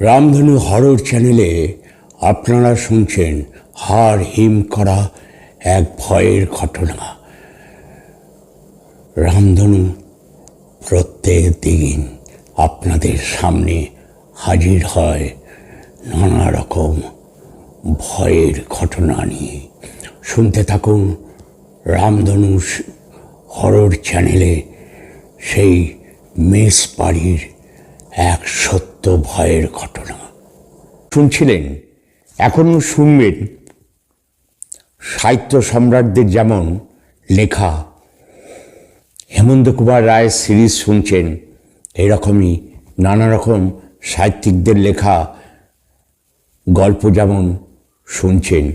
রামধনু হরর চ্যানেলে আপনারা শুনছেন হার হিম করা এক ভয়ের ঘটনা। রামধনু প্রত্যেক দিন আপনাদের সামনে হাজির হয় নানা রকম ভয়ের ঘটনা নিয়ে। শুনতে থাকুন রামধনু হরর চ্যানেলে সেই মেস বাড়ির এক সত্য ভয়ের ঘটনা। শুনছিলেন? এখনও শুনবেন? সাহিত্য সম্রাটদের যেমন লেখা, হেমন্ত কুমার রায়ের সিরিজ শুনছেন, এরকমই নানা রকম সাহিত্যিকদের লেখা গল্প যেমন শুনছেন,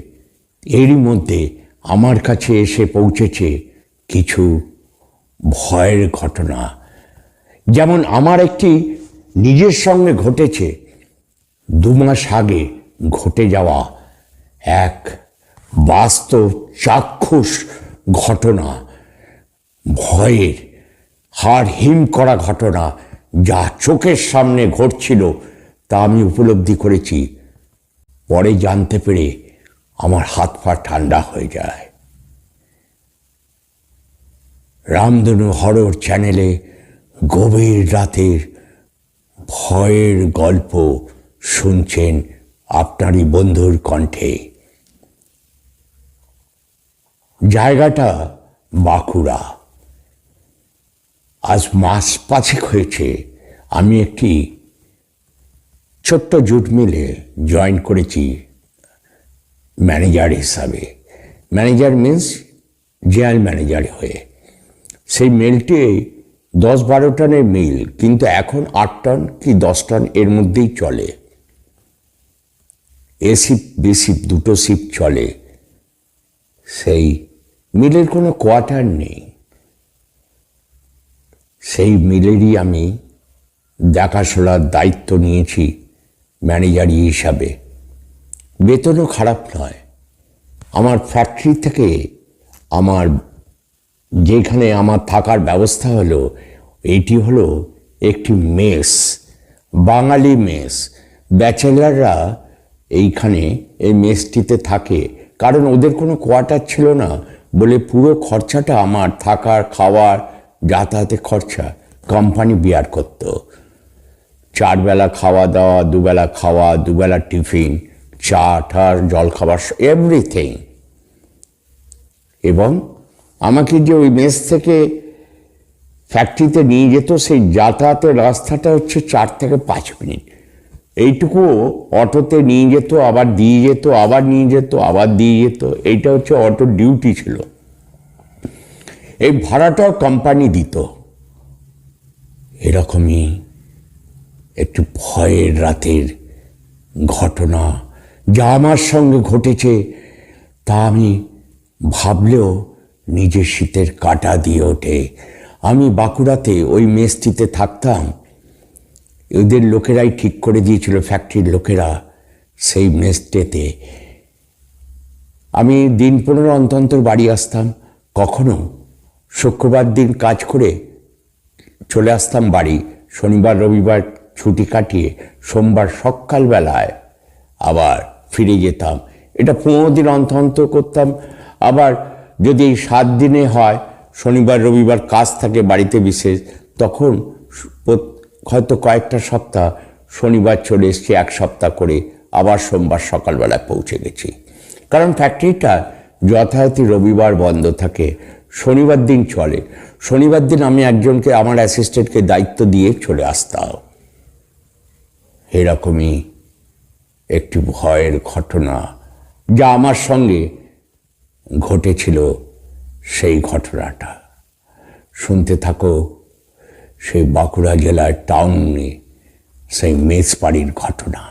এরই মধ্যে আমার কাছে এসে পৌঁছেছে কিছু ভয়ের ঘটনা। যেমন আমার একটি নিজের সঙ্গে ঘটেছে, দু মাস আগে ঘটে যাওয়া এক বাস্তব চাক্ষুষ ঘটনা। ভয়ের, হাড় হিম করা ঘটনা যা চোখের সামনে ঘটছিল তা আমি উপলব্ধি করেছি। পরে জানতে পেরে আমার হাত পা ঠান্ডা হয়ে যায়। রামধনু হরর চ্যানেলে গভীর রাতের ভয়ের গল্প শুনছেন আপনারই বন্ধুর কণ্ঠে। জায়গাটা বাঁকুড়া। আজ মাস পাঁচেক হয়েছে আমি একটি ছোট্ট জুট মিলে জয়েন করেছি ম্যানেজার হিসাবে। ম্যানেজার মিন্স জেয়াল ম্যানেজার হয়ে। সেই মেলটি দশ বারো টনের মিল, কিন্তু এখন আট টন কি দশ টন এর মধ্যেই চলে। এ শিপ, বি শিপ, দুটো শিপ চলে। সেই মিলের কোনো কোয়ার্টার নেই। সেই মিলেরই আমি দেখাশোনার দায়িত্ব নিয়েছি ম্যানেজারি হিসাবে। বেতনও খারাপ নয়। আমার ফ্যাক্টরি থেকে আমার, যেখানে আমার থাকার ব্যবস্থা হলো এটি হলো একটি মেস, বাঙালি মেস। ব্যাচেলাররা এইখানে এই মেসটিতে থাকে। কারণ ওদের কোনো কোয়ার্টার ছিল না বলে পুরো খরচাটা আমার, থাকার, খাওয়ার, যাতায়াতের খরচা কোম্পানি বিয়ার করত। চারবেলা খাওয়া দাওয়া, দুবেলা খাওয়া, দুবেলা টিফিন, চা, ঠার, জলখাবার এভরিথিং এবং আমাকে যে ওই মেস থেকে ফ্যাক্টরিতে নিয়ে যেত, সেই যাতায়াতের রাস্তাটা হচ্ছে চার থেকে পাঁচ মিনিট। এইটুকু অটোতে নিয়ে যেত, আবার দিয়ে যেত, আবার নিয়ে যেত, আবার দিয়ে যেত, এইটা হচ্ছে অটো ডিউটি ছিল। এই ভাড়াটাও কোম্পানি দিত। এরকমই একটু ভয়ের রাতের ঘটনা যা আমার সঙ্গে ঘটেছে, তা আমি ভাবলেও নিজের শীতের কাটা দিয়ে ওঠে। আমি বাঁকুড়াতে ওই মেসটিতে থাকতাম। ওদের লোকেরাই ঠিক করে দিয়েছিল ফ্যাক্টরির লোকেরা সেই মেসটেতে। আমি দিন পনেরো অন্তন্তর বাড়ি আসতাম। কখনো শুক্রবার দিন কাজ করে চলে আসতাম বাড়ি। শনিবার, রবিবার ছুটি কাটিয়ে সোমবার সকালবেলায় আবার ফিরে যেতাম। এটা পনেরো দিন অন্ত করতাম। আবার যদি সাত দিনে হয় শনিবার, রবিবার কাজ থাকে বাড়িতে বিশেষ, তখন হয়তো কয়েকটা সপ্তাহ শনিবার চলে এসছি, এক সপ্তাহ করে আবার সোমবার সকালবেলায় পৌঁছে গেছি। কারণ ফ্যাক্টরিটা যথারীতি রবিবার বন্ধ থাকে, শনিবার দিন চলে। শনিবার দিন আমি একজনকে, আমার অ্যাসিস্ট্যান্টকে দায়িত্ব দিয়ে চলে আসতাম। এরকমই একটি ভয়ের ঘটনা, যা আমার সঙ্গে ঘটেছিল সেই ঘটনাটা। শুনতে থাকো, সেই বাঁকুড়া জেলার টাউনে, সেই মেজবাড়ির ঘটনা।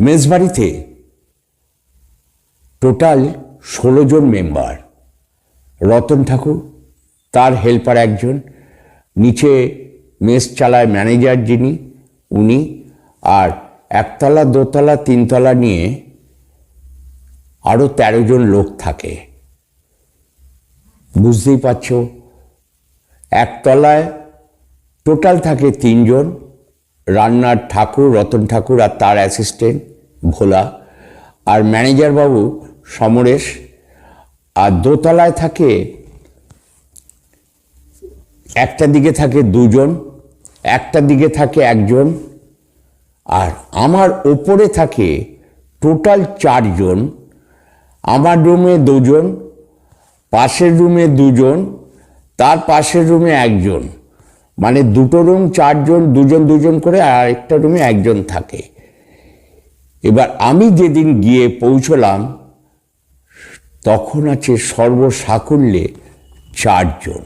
মেজবাড়িতে টোটাল ষোলো জন মেম্বার। রতন ঠাকুর, তার হেল্পার একজন, নিচে মেস চালায় ম্যানেজার যিনি, উনি, আর একতলা, দোতলা, তিনতলা নিয়ে আরও তেরো জন লোক থাকে। বুঝতেই পারছ? একতলায় টোটাল থাকে তিনজন, রান্নার ঠাকুর, রতন ঠাকুর আর তার অ্যাসিস্ট্যান্ট ভোলা। আর ম্যানেজার বাবু সমরেশ। আর দোতলায় থাকে, একটা দিকে থাকে দুজন, একটা দিকে থাকে একজন। আর আমার ওপরে থাকে টোটাল চারজন, আমার রুমে দুজন পাশের রুমে দুজন, তার পাশের রুমে একজন। মানে দুটো রুম, চারজন, দুজন দুজন করে আর একটা রুমে একজন থাকে। এবার আমি যেদিন গিয়ে পৌঁছলাম, তখন আছে সর্বসাকুল্যে চারজন।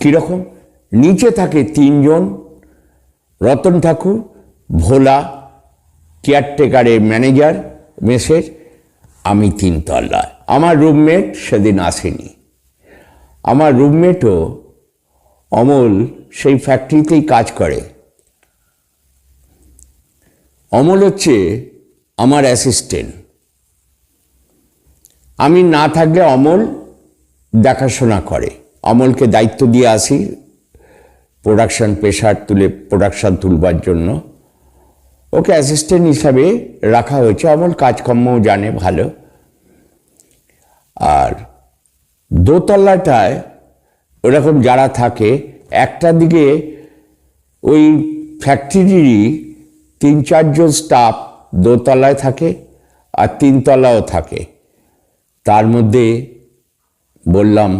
কীরকম? নিচে থাকে তিনজন, রতন ঠাকুর, ভোলা, কেয়ারটেকারের ম্যানেজার মেসের আমি তিনতলায়। আমার রুমমেট সেদিন আসেনি। আমার রুমমেটও অমল সেই ফ্যাক্টরিতেই কাজ করে। অমল হচ্ছে আমার অ্যাসিস্ট্যান্ট। আমি না থাকলে অমল দেখাশোনা করে। অমলকে দায়িত্ব দিয়ে আসি প্রোডাকশন প্রেশার তুলে প্রোডাকশান তুলবার জন্য। ওকে অ্যাসিস্ট্যান্ট হিসাবে রাখা হয়েছে। অমল কাজকর্মও জানে ভালো। আর দোতলাটায় ওরকম যারা থাকে, একটা দিকে ওই ফ্যাক্টরিরই তিন চারজন স্টাফ দোতলায় থাকে আর তিনতলাও থাকে। তার মধ্যে বললাম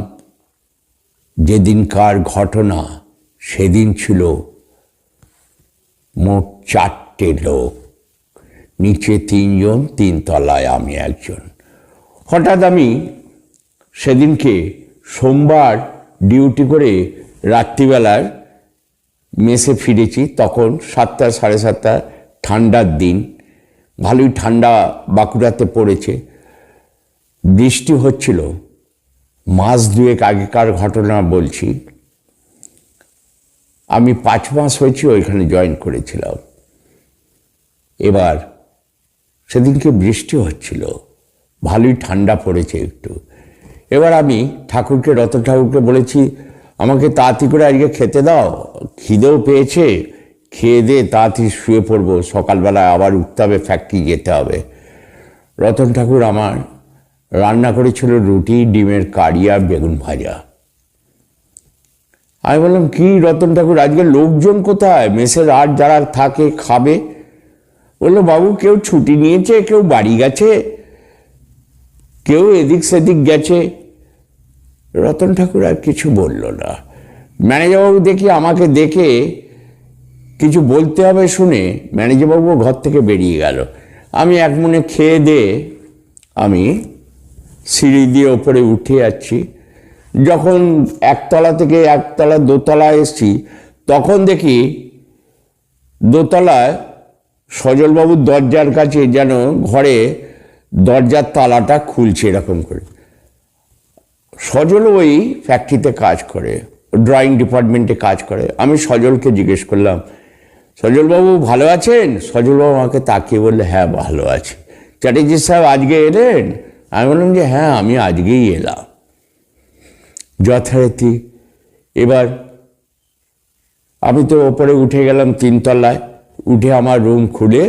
যেদিনকার ঘটনা, সেদিন ছিল মোট চারটে লোক। নিচে তিনজন, তিনতলায় আমি একজন। হঠাৎ আমি সেদিনকে সোমবার ডিউটি করে রাত্রিবেলার মেসে ফিরেছি, তখন সাতটা, সাড়ে সাতটা, ঠান্ডার দিন। ভালোই ঠান্ডা বাঁকুড়াতে পড়েছে। বৃষ্টি হচ্ছিল। মাস দুয়েক আগেকার ঘটনা বলছি। আমি পাঁচ মাস হয়েছি ওইখানে জয়েন করেছিলাম। এবার সেদিনকে বৃষ্টি হচ্ছিল। ভালোই ঠান্ডা পড়েছে একটু। এবার আমি ঠাকুরকে রত ঠাকুরকে বলেছি, আমাকে তাড়াতাড়ি করে আজকে খেতে দাও, খিদেও পেয়েছে, খেয়ে দিয়ে তাড়াতাড়ি শুয়ে পড়ব সকালবেলা আবার উঠতে হবে ফ্যাক্টরি যেতে হবে। রতন ঠাকুর আমার রান্না করেছিল রুটি, ডিমের কারি আর বেগুন ভাজা। আমি বললাম, কি রতন ঠাকুর, আজকে লোকজন কোথায়? মেসের আর যারা থাকে, খাবে? বলল, বাবু, কেউ ছুটি নিয়েছে, কেউ বাড়ি গেছে কেউ এদিক সেদিক গেছে। রতন ঠাকুর আর কিছু বলল না। ম্যানেজারবাবু দেখি আমাকে দেখে কিছু বলতে হবে শুনে ম্যানেজারবাবু ঘর থেকে বেরিয়ে গেল। আমি এক মনে খেয়ে দিয়ে আমি সিঁড়ি দিয়ে ওপরে উঠে যাচ্ছি। যখন একতলা থেকে একতলা দোতলা এসছি, তখন দেখি দোতলায় সজলবাবুর দরজার কাছে যেন ঘরে দরজার তালাটা খুলছে এরকম করে। সজল ওই ফ্যাক্টরিতে কাজ করে ড্রয়িং ডিপার্টমেন্টে কাজ করে। আমি সজলকে জিজ্ঞেস করলাম, সজলবাবু ভালো আছেন? সজলবাবু আমাকে তাকিয়ে বললে হ্যাঁ ভালো আছি। চ্যাটার্জি সাহেব আজকে এলেন? আমি বললাম যে হ্যাঁ আমি আজকেই এলাম। যথারীতি এবার আমি তো ওপরে উঠে গেলাম তিনতলায়, উঠে আমার রুম খুলে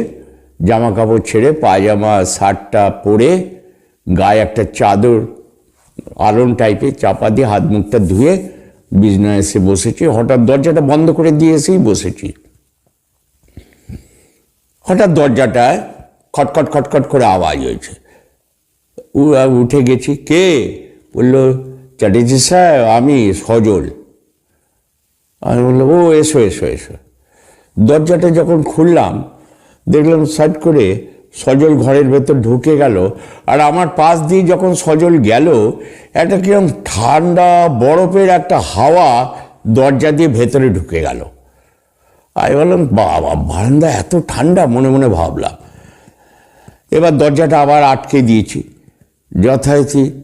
জামা কাপড় ছেড়ে, পায়জামা, শার্টটা পরে গায়ে একটা চাদর, আলন টাইপের চাপা দিয়ে হাত মুখটা ধুয়ে বিছনা এসে বসেছি। হঠাৎ দরজাটা বন্ধ করে দিয়ে এসেই বসেছি। হঠাৎ দরজাটায় খটখট খটখট করে আওয়াজ হয়েছে। উঠে গেছি। কে? বলল, চ্যাটার্জি স্যার, আমি, সজল। আমি বলল ও, এসো এসো এসো। দরজাটা যখন খুললাম দেখলাম সাইড করে সজল ঘরের ভেতর ঢুকে গেল। আর আমার পাশ দিয়ে যখন সজল গেল, একটা কিরম ঠান্ডা বরফের একটা হাওয়া দরজা দিয়ে ভেতরে ঢুকে গেল। আমি বললাম, বাবা, বারান্দা এত ঠান্ডা? মনে মনে ভাবলাম। এবার দরজাটা আবার আটকে দিয়েছি। যথারীতি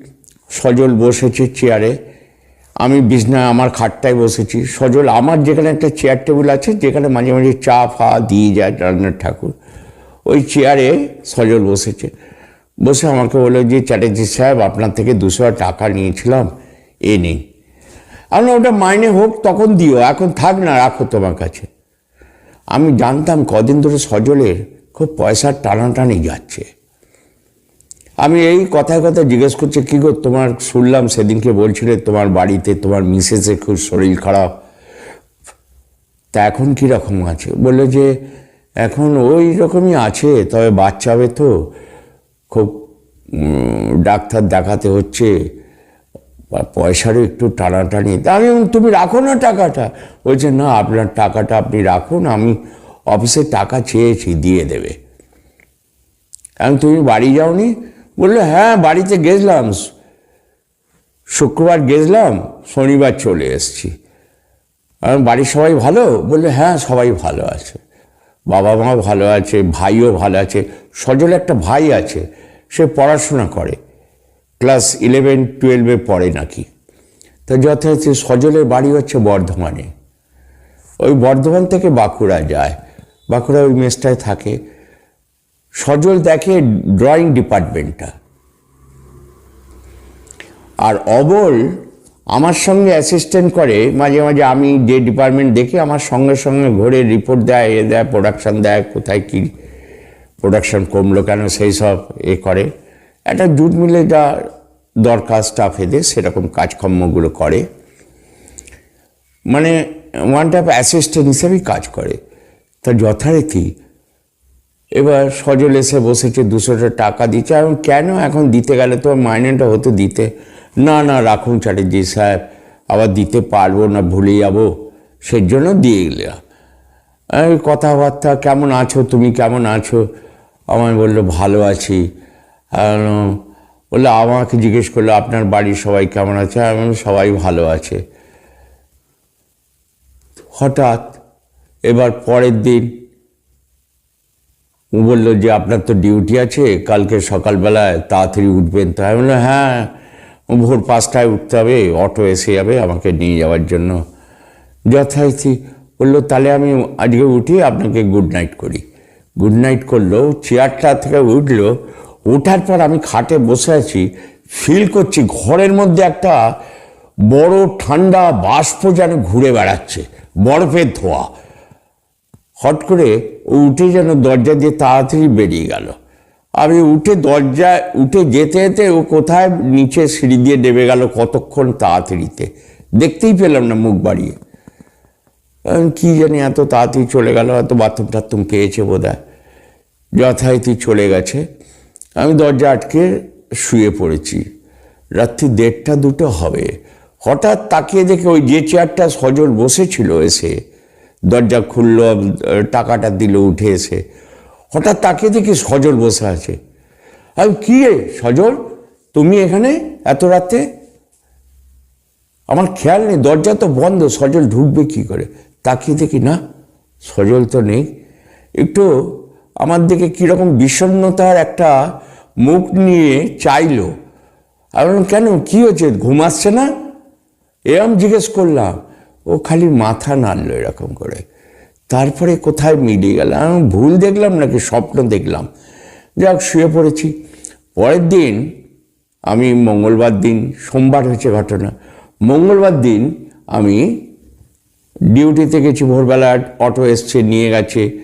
সজল বসেছে চেয়ারে আমি বিছনায় আমার খাটটায় বসেছি। সজল, আমার যেখানে একটা চেয়ার টেবিল আছে, যেখানে মাঝে মাঝে চা, ফা দিয়ে যায় রান্নার ঠাকুর, ওই চেয়ারে সজল বসেছে। বসে আমাকে বলল যে, চ্যাটার্জি সাহেব, আপনার থেকে দুশো টাকা নিয়েছিলাম, এ নেই আমি ওটা মাইনে হোক, তখন দিও, এখন থাক না, রাখো তোমার কাছে। আমি জানতাম কদিন ধরে সজলের খুব পয়সার টানাটানি যাচ্ছে। আমি এই কথায় কথা জিজ্ঞেস করছি, কী গো তোমার শুনলাম সেদিনকে বলছিলে তোমার বাড়িতে তোমার মিসেসের খুব শরীর খারাপ। তা এখন কীরকম আছে? বলল যে, এখন ওই রকমই আছে, তবে বাচ্চা হবে তো। খুব ডাক্তার দেখাতে হচ্ছে পয়সারও একটু টানাটানি। তা আমি তুমি রাখো না টাকাটা। বলছে, না, আপনার টাকাটা আপনি রাখুন, আমি অফিসে টাকা চেয়েছি, দিয়ে দেবে। আমি তুমি বাড়ি যাওনি? বলল হ্যাঁ বাড়িতে গেছিলাম শুক্রবার গেছিলাম শনিবার চলে এসেছি। আর বাড়ির সবাই ভালো? বলল হ্যাঁ সবাই ভালো আছে। বাবা মা ভালো আছে, ভাইও ভালো আছে, সজল একটা ভাই আছে, সে পড়াশোনা করে। ক্লাস ইলেভেন, টুয়েলভে পড়ে নাকি। তো যথারীতি সজলের বাড়ি হচ্ছে বর্ধমানে। ওই বর্ধমান থেকে বাঁকুড়া যায়। বাঁকুড়া ওই মেসটায় থাকে। সজল দেখে ড্রয়িং ডিপার্টমেন্টটা। আর অবল আমার সঙ্গে অ্যাসিস্ট্যান্ট করে, মাঝে মাঝে আমি যে ডিপার্টমেন্ট দেখি আমার সঙ্গে সঙ্গে ঘুরে রিপোর্ট দেয়, এ দেয় প্রোডাকশান দেয়, কোথায় কী প্রোডাকশান কমলো কেন, সেই সব এ করে। একটা জুট মিলে যা দরকার স্টাফ এদের সেরকম কাজকর্মগুলো করে। মানে ওয়ান টাইপ অ্যাসিস্ট্যান্ট হিসেবেই কাজ করে। তা যথারীতি এবার সজল এসে বসেছে দুশোটা টাকা দিচ্ছে এবং কেন এখন দিতে গেলে তো মাইনেটা হতো দিতে? না না, রাখুন চ্যাটার্জি সাহেব আবার দিতে পারব না, ভুলে যাব সেই জন্য দিয়ে গেলাম কথাবার্তা, কেমন আছো? তুমি কেমন আছো? আমায় বলল, ভালো আছি। বলল, আমাকে জিজ্ঞেস করল, আপনার বাড়ির সবাই কেমন আছে? আমি সবাই ভালো আছে। হঠাৎ, এবার পরের দিন বলল যে, আপনার তো ডিউটি আছে, কালকে সকালবেলায় তাড়াতাড়ি উঠবেন। তো আমি হ্যাঁ ভোর পাঁচটায় উঠতে হবে, অটো এসে যাবে আমাকে নিয়ে যাওয়ার জন্য। যথারীতি বলল, তাহলে আমি আজকে উঠি আপনাকে গুড নাইট করি। গুড নাইট করল চেয়ারটা থেকে উঠল, ওঠার পর আমি খাটে বসে আছি ফিল করছি ঘরের মধ্যে একটা বড় ঠান্ডা বাষ্প যেন ঘুরে বেড়াচ্ছে, বরফের ধোয়া। হট করে ও উঠে যেন দরজা দিয়ে তাড়াতাড়ি বেরিয়ে গেল। আমি উঠে দরজা, উঠে যেতে যেতে ও কোথায় নিচে সিঁড়ি দিয়ে নেমে গেল কতক্ষণ তাড়াতাড়িতে? দেখতেই পেলাম না মুখ বাড়িয়ে। কি জানি এত তাড়াতাড়ি চলে গেল হয়তো বাথরুম টাথরুম পেয়েছে বোধ হয় যথারীতি চলে গেছে। আমি দরজা আটকে শুয়ে পড়েছি। রাত্রি দেড়টা দুটো হবে। হঠাৎ তাকিয়ে দেখে ওই যে চেয়ারটা সজল বসেছিল এসে দরজা খুললো, টাকাটা দিল, উঠে এসে। হঠাৎ তাকিয়ে দেখি সজল বসে আছে। আমি, কি রে সজল? তুমি এখানে এত রাতে? আমার খেয়াল নেই, দরজা তো বন্ধ, সজল ঢুকবে কি করে? তাকিয়ে দেখি, না, সজল তো নেই। একটু আমার দিকে কীরকম বিষণ্ণতার একটা মুখ নিয়ে চাইলো। আমি কেন? কী হয়েছে? ঘুম আসছে না? এরম জিজ্ঞেস করলাম। ও খালি মাথা নাড়লো এরকম করে। তারপরে কোথায় মিলিয়ে গেল? আমি ভুল দেখলাম নাকি স্বপ্ন দেখলাম? যাক, শুয়ে পড়েছি। পরের দিন আমি মঙ্গলবার দিন, সোমবার হয়েছে ঘটনা। মঙ্গলবার দিন আমি ডিউটিতে গেছি, ভোরবেলা অটো এসছে, নিয়ে গেছে।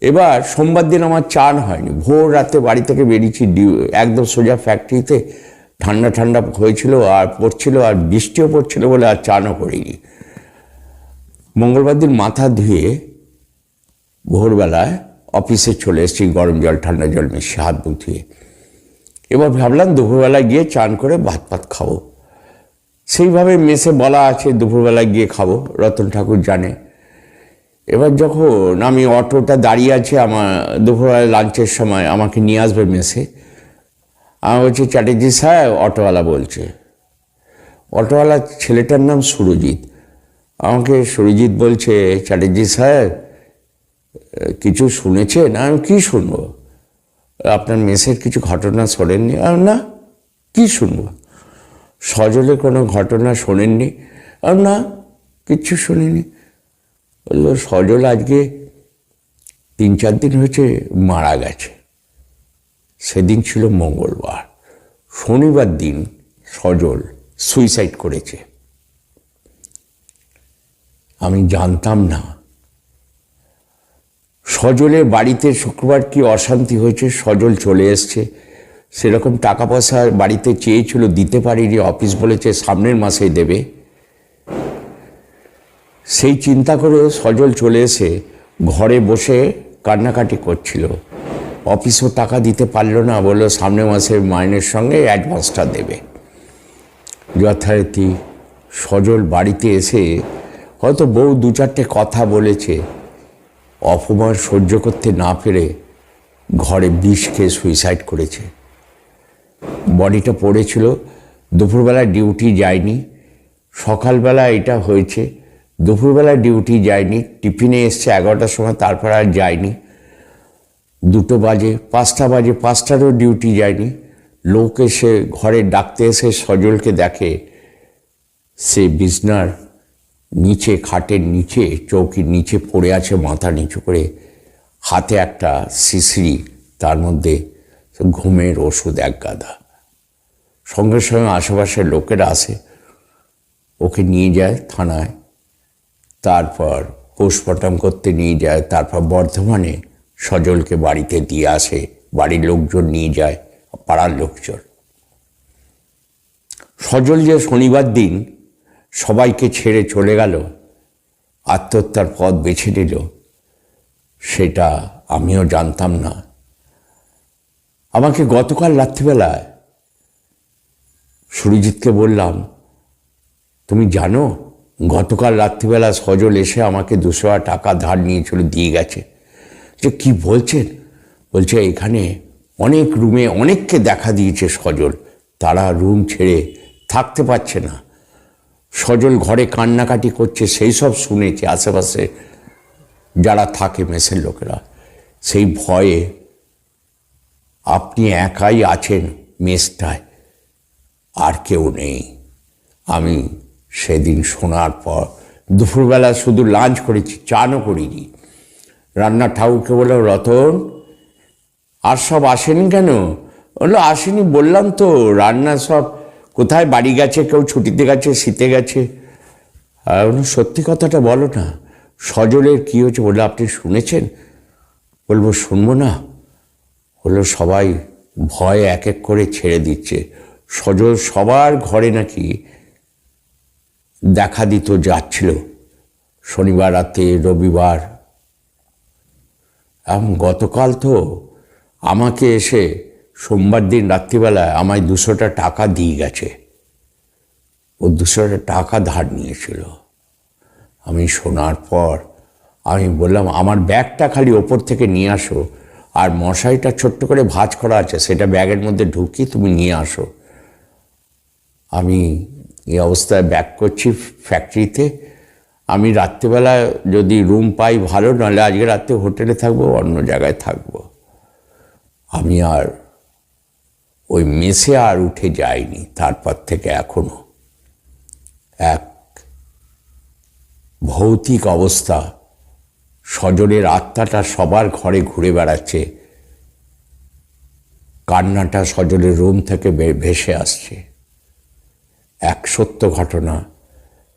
এবার সোমবার দিন আমার চান হয়নি। ভোর রাতে বাড়ি থেকে বেরিয়েছি, ডিউ একদম সোজা ফ্যাক্টরিতে ঠান্ডা ঠান্ডা হয়েছিল আর পড়ছিল আর বৃষ্টিও পড়ছিল বলে আর চানও করিনি। মঙ্গলবার দিন মাথা ধুয়ে ভোরবেলায় অফিসে চলে এসেছি, গরম জল, ঠান্ডা জল মিশিয়ে হাত মুখ ধুয়ে। এবার ভাবলাম দুপুরবেলায় গিয়ে চান করে ভাত ভাত খাব। সেইভাবে মেসে বলা আছে, দুপুরবেলায় গিয়ে খাব, রতন ঠাকুর জানে। এবার যখন আমি অটোটা দাঁড়িয়ে আছে, আমার দুপুরবেলা লাঞ্চের সময় আমাকে নিয়ে আসবে মেসে আমার বলছি, চ্যাটার্জি সাহেব অটোওয়ালা বলছে। অটোওয়ালা ছেলেটার নাম সুরজিৎ। আমাকে সুরজিৎ বলছে চ্যাটার্জি সাহেব কিছু শুনেছেন আমি কী শুনব? আপনার মেসের কিছু ঘটনা শোনেননি? আমি, না কি শুনব? সজলে কোনো ঘটনা শোনেননি? আমি, না কিচ্ছু শুনিনি। বলল সজল আজকে তিন চার দিন হয়েছে মারা গেছে। সেদিন ছিল মঙ্গলবার। শনিবার দিন সজল সুইসাইড করেছে। আমি জানতাম না। সজলের বাড়িতে শুক্রবার কি অশান্তি হয়েছে? সজল চলে এসছে। সেরকম টাকা পয়সা বাড়িতে চেয়েছিল, দিতে পারিনি, অফিস বলেছে সামনের মাসে দেবে। সেই চিন্তা করে সজল চলে এসে ঘরে বসে কান্নাকাটি করছিল। অফিসও টাকা দিতে পারল না, বলল সামনের মাসে মাইনের সঙ্গে অ্যাডভান্সটা দেবে। যথারীতি সজল বাড়িতে এসে হয়তো বউ দু চারটে কথা বলেছে, অপমান সহ্য করতে না পেরে ঘরে বিষ খেয়ে সুইসাইড করেছে। বডিটা পড়েছিল, দুপুরবেলা ডিউটি যায়নি, সকালবেলা এটা হয়েছে, দুপুরবেলা ডিউটি যায়নি, টিফিনে এসছে এগারোটার সময়, তারপর আর যায়নি। দুটো বাজে, পাঁচটা বাজে পাঁচটারও ডিউটি যায়নি। লোক এসে, ঘরে ডাকতে এসে সজলকে দেখে, সে বিছনার নিচে, খাটের নিচে, চৌকির নিচে পড়ে আছে, মাথা নিচু করে। হাতে একটা শিশিরি, তার মধ্যে ঘুমের ওষুধ, এক গাদা। সঙ্গে সঙ্গে আশেপাশের লোকেরা আসে। ওকে নিয়ে যায় থানায়। তারপর পোস্টমর্টম করতে নিয়ে যায়। তারপর বর্ধমানে সজলকে বাড়িতে দিয়ে আসে। বাড়ির লোকজন নিয়ে যায়, পাড়ার লোকজন। সজল যে শনিবার দিন সবাইকে ছেড়ে চলে গেল, আত্মহত্যার পথ বেছে নিল, সেটা আমিও জানতাম না। আমাকে গতকাল রাত্রিবেলায় সুরিজিৎকে বললাম, তুমি জানো, গতকাল রাত্রিবেলা সজল এসে আমাকে দুশো টাকা ধার নিয়েছিল, দিয়ে গেছে। যে কি বলছেন? বলছে, এখানে অনেক রুমে অনেককে দেখা দিয়েছে সজল, তারা রুম ছেড়ে থাকতে পারছে না। সজল ঘরে কান্নাকাটি করছে, সেই সব শুনেছি আশেপাশে যারা থাকে মেসের লোকেরা। সেই ভয়ে আপনি একাই আছেন মেসটায়, আর কেউ নেই। আমি সেদিন শোনার পর দুপুরবেলা শুধু লাঞ্চ করেছি, চানও করিনি। রান্না ঠাকুরকে বলল, রতন, আর সব আসেনি কেন? বলল, আসেনি, বললাম তো, রান্না সব কোথায় বাড়ি গেছে, কেউ ছুটিতে গেছে, শীতে গেছে? সত্যি কথাটা বলো না, সজলের কী হয়েছে বলল, আপনি শুনেছেন? বলব, শুনব না। হলো সবাই ভয় এক এক করে ছেড়ে দিচ্ছে। সজল সবার ঘরে নাকি দেখা দিত যাচ্ছিল, শনিবার রাতে, রবিবার। এখন গতকাল তো আমাকে এসে সোমবার দিন রাত্রিবেলায় আমায় দুশোটা টাকা দিয়ে গেছে। ও দুশোটা টাকা ধার নিয়েছিল। আমি শোনার পর আমি বললাম, আমার ব্যাগটা খালি ওপর থেকে নিয়ে আসো, আর মশারিটা ছোট্ট করে ভাঁজ করা আছে, সেটা ব্যাগের মধ্যে ঢুকিয়ে তুমি নিয়ে আসো। আমি এই অবস্থায় ব্যাক করছি ফ্যাক্টরিতে। আমি রাত্রিবেলা যদি রুম পাই ভালো, নাহলে আজকে রাত্রে হোটেলে থাকব, অন্য জায়গায় থাকব। আমি আর ওই মেসে আর উঠে যায়নি, তারপর থেকে এখনও এক ভৌতিক অবস্থা। স্বজনের আত্মাটা সবার ঘরে ঘুরে বেড়াচ্ছে। কান্নাটা সজলের রুম থেকে ভেসে আসছে। এক সত্য ঘটনা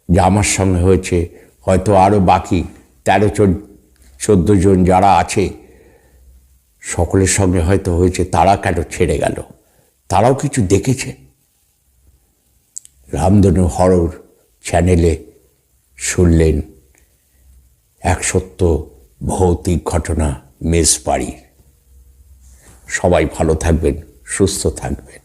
যা আমার সঙ্গে হয়েছে, হয়তো আরও বাকি তেরো চোদ্দ জন যারা আছে, সকলের সঙ্গে হয়তো হয়েছে, তারা কেন ছেড়ে গেল? তারাও কিছু দেখেছে। রামধনু হরর চ্যানেলে শুনলেন এক সত্য ভৌতিক ঘটনা মেস বাড়ির সবাই ভালো থাকবেন, সুস্থ থাকবেন।